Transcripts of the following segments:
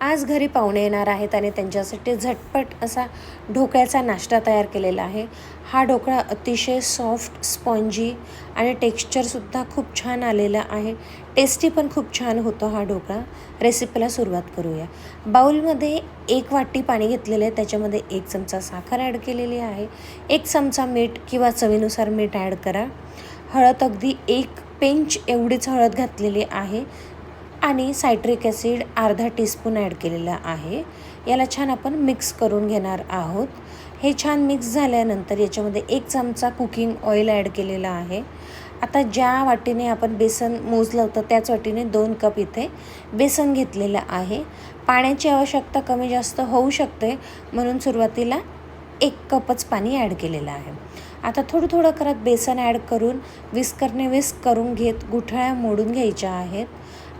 आज घरी पाहुणे येणार आहेत आणि त्यांच्यासाठी झटपट असा ढोकळ्याचा नाश्ता तयार केलेला आहे. हा ढोकळा अतिशय सॉफ्ट स्पॉन्जी आणि टेक्स्चरसुद्धा खूप छान आलेला आहे. टेस्टी पण खूप छान होतो हा ढोकळा. रेसिपीला सुरुवात करूया. बाऊलमध्ये एक वाटी पाणी घेतलेलं आहे. त्याच्यामध्ये एक चमचा साखर ॲड केलेली आहे. एक चमचा मीठ किंवा चवीनुसार मीठ ॲड करा. हळद अगदी एक पेंच एवढीच हळद घातलेली आहे. आणि सायट्रिक ॲसिड अर्धा टीस्पून ॲड केलेला आहे. याला छान आपण मिक्स करून घेणार आहोत. हे छान मिक्स झाल्यानंतर याच्यामध्ये एक चमचा कुकिंग ऑइल ॲड केलेला आहे. आता ज्या वाटीने आपण बेसन मोजलं होतं त्याच वाटीने दोन कप इथे बेसन घेतलेलं आहे. पाण्याची आवश्यकता कमी जास्त होऊ शकते म्हणून सुरुवातीला एक कपच पाणी ॲड केलेलं आहे. आता थोडं थोडं करत बेसन ॲड करून विस्करने विस्क करून घेत गुठळ्या मोडून घ्यायच्या आहेत.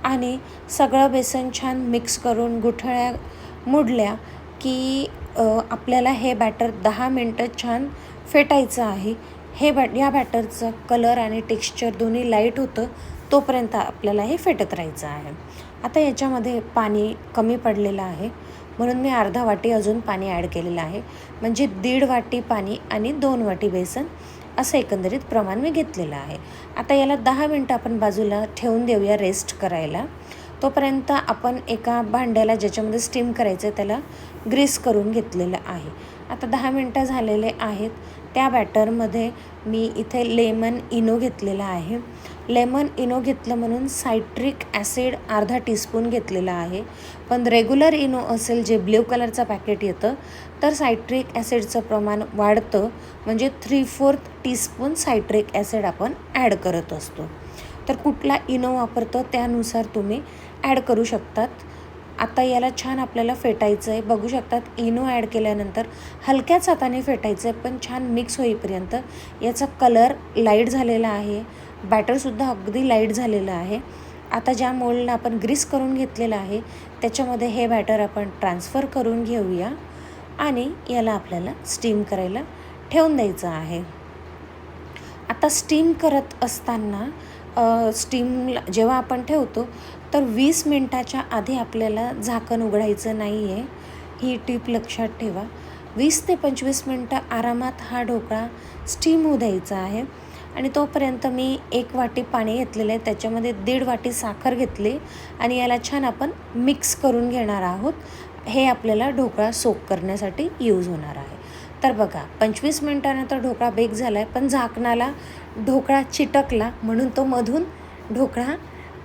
आणि सगळं बेसन छान मिक्स करून गुठळ्या मुडल्या की आपल्याला हे बॅटर दहा मिनटं छान फेटायचं आहे. हे बॅट या बॅटरचं कलर आणि टेक्स्चर दोन्ही लाइट होतं तोपर्यंत आपल्याला हे फेटत राहायचं आहे. आता याच्यामध्ये पाणी कमी पडलेलं आहे. म्हणून मी अर्धा वाटी अजून पाणी ॲड केलेलं आहे. म्हणजे दीड वाटी पाणी आणि दोन वाटी बेसन असं एकंदरीत प्रमाण मी घेतलेलं आहे. आता याला दहा मिनटं आपण बाजूला ठेवून देऊया रेस्ट करायला. तोपर्यंत आपण एका भांड्याला ज्याच्यामध्ये स्टीम करायचं आहे त्याला ग्रीस करून घेतलेलं आहे. आता दहा मिनटं झालेले आहेत. त्या बॅटरमध्ये मी इथे लेमन इनो घेतलेला आहे. लेमन इनो घेतलं म्हणून सायट्रिक ॲसिड अर्धा टीस्पून घेतलेला आहे. पण रेग्युलर इनो असेल जे ब्ल्यू कलरचं पॅकेट येतं तर सायट्रिक ॲसिडचं प्रमाण वाढतं. म्हणजे three fourth teaspoon citric acid आपण ॲड करत असतो. तर कुठला इनो वापरतो त्यानुसार तुम्ही ॲड करू शकतात. आता याला छान आपल्याला फेटायचं आहे. बघू शकतात इनो ॲड केल्यानंतर हलक्याच हाताने फेटायचं आहे पण छान मिक्स होईपर्यंत याचा कलर लाइट झालेला आहे. बॅटरसुद्धा अगदी लाइट झालेलं आहे. आता ज्या मोल्डला आपण ग्रीस करून घेतलेलं आहे त्याच्यामध्ये हे बॅटर आपण ट्रान्सफर करून घेऊया आणि याला आपल्याला स्टीम करायला ठेवून द्यायचं आहे. आता स्टीम करत असताना स्टीमला जेव्हा आपण ठेवतो तर वीस मिनटाच्या आधी आपल्याला झाकण उघडायचं नाही आहे ही टीप लक्षात ठेवा. वीस ते पंचवीस मिनटं आरामात हा ढोकळा स्टीम होऊ द्यायचा आहे. आणि तोपर्यंत मी एक वाटी पाणी घेतलेलं आहे. त्याच्यामध्ये दीड वाटी साखर घेतली आणि याला छान आपण मिक्स करून घेणार आहोत. हे आपल्याला ढोकळा सोक करण्यासाठी यूज होणार आहे. तर बघा पंचवीस मिनटानंतर ढोकळा बेक झाला आहे पण झाकणाला ढोकळा चिटकला म्हणून तो मधून ढोकळा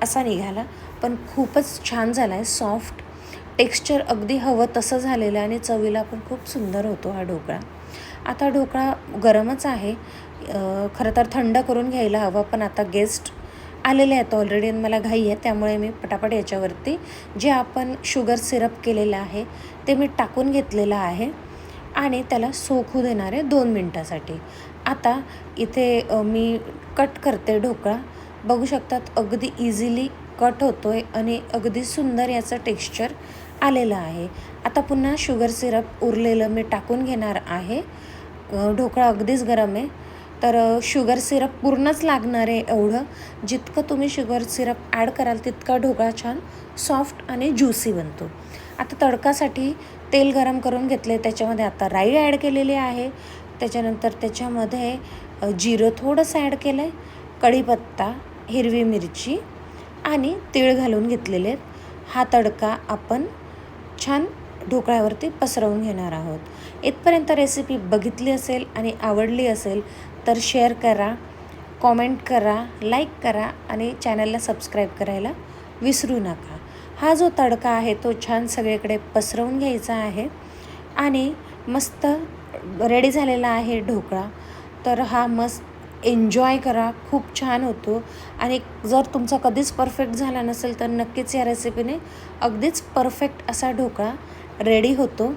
असा निघाला. पण खूपच छान झाला आहे सॉफ्ट टेक्स्चर अगदी हवं तसं झालेलं आहे आणि चवीला पण खूप सुंदर होतो हा ढोकळा. आता ढोकळा गरमच आहे. खरं तर थंड करून घ्यायला हवं पण आता गेस्ट आलेले आहेत ऑलरेडी आणि मला घाई आहे त्यामुळे मी पटापट याच्यावरती जे आपण शुगर सिरप केलेलं आहे ते मी टाकून घेतलेलं आहे आणि त्याला सोखू देणार आहे दोन मिनटासाठी. आता इथे मी कट करते ढोकळा. बघू शकतात अगदी इझिली कट होतो आहे आणि अगदी सुंदर याचं टेक्स्चर आलेलं आहे. आता पुन्हा शुगर सिरप उरलेलं मी टाकून घेणार आहे. ढोकळा अगदीच गरम आहे. तर शुगर सिरप पूर्णच लागणार आहे एवढं. जितकं तुम्ही शुगर सिरप ॲड कराल तितका ढोकळा छान सॉफ्ट आणि ज्युसी बनतो. आता तडकासाठी तेल गरम करून घेतले त्याच्यामध्ये आता राई ॲड केलेली आहे. त्याच्यानंतर त्याच्यामध्ये जिरं थोडंसं ॲड केलं आहे कढीपत्ता हिरवी मिरची आणि तीळ घालून घेतलेले आहेत. हा तडका आपण छान ढोकळ्यावरती पसरवून घेणार आहोत. इथपर्यंत रेसिपी बघितली असेल आणि आवडली असेल तर शेअर करा कॉमेंट करा लाईक करा आणि चॅनलला सबस्क्राईब करायला विसरू नका. हा जो तडका आहे तो छान सगळीकडे पसरवून घ्यायचा आहे आणि मस्त रेडी झालेला आहे ढोकळा. तर हा मस्त एन्जॉय करा खूप छान होतो. आणि जर तुमचा कधीच परफेक्ट झाला नसेल तर नक्कीच या रेसिपीने अगदीच परफेक्ट असा ढोकळा रेडी होतो.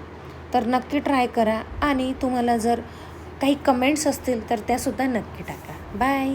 तर नक्की ट्राय करा आणि तुम्हाला जर काही कमेंट्स असतील तर त्यासुद्धा नक्की टाका. बाय